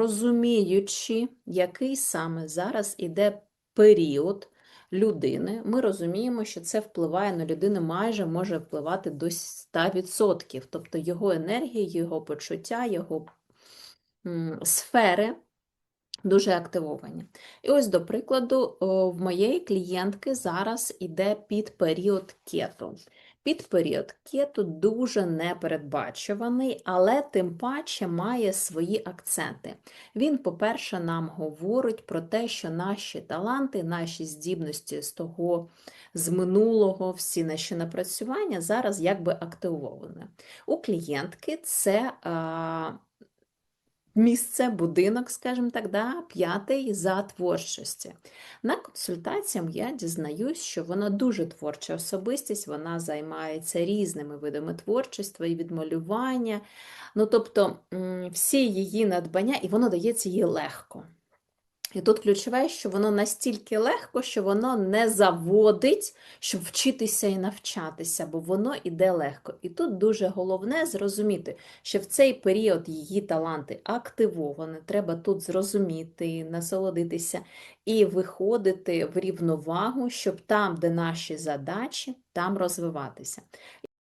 розуміючи, який саме зараз іде період людини, ми розуміємо, що це впливає на людину майже може впливати до 100%. Тобто його енергія, його почуття, його сфери дуже активовані. І ось, до прикладу, в моєї клієнтки зараз іде під період кету. Під період кету дуже непередбачуваний, але тим паче має свої акценти. Він, по-перше, нам говорить про те, що наші таланти, наші здібності з того, з минулого, всі наші напрацювання зараз якби активовані. У клієнтки це місце, будинок, скажімо так, да, п'ятий за творчості. На консультаціям я дізнаюсь, що вона дуже творча особистість, вона займається різними видами творчества і відмалювання. Ну, тобто всі її надбання, і воно дається їй легко. І тут ключове, що воно настільки легко, що воно не заводить, щоб вчитися і навчатися, бо воно іде легко. І тут дуже головне зрозуміти, що в цей період її таланти активовані, треба тут зрозуміти, насолодитися і виходити в рівновагу, щоб там, де наші задачі, там розвиватися.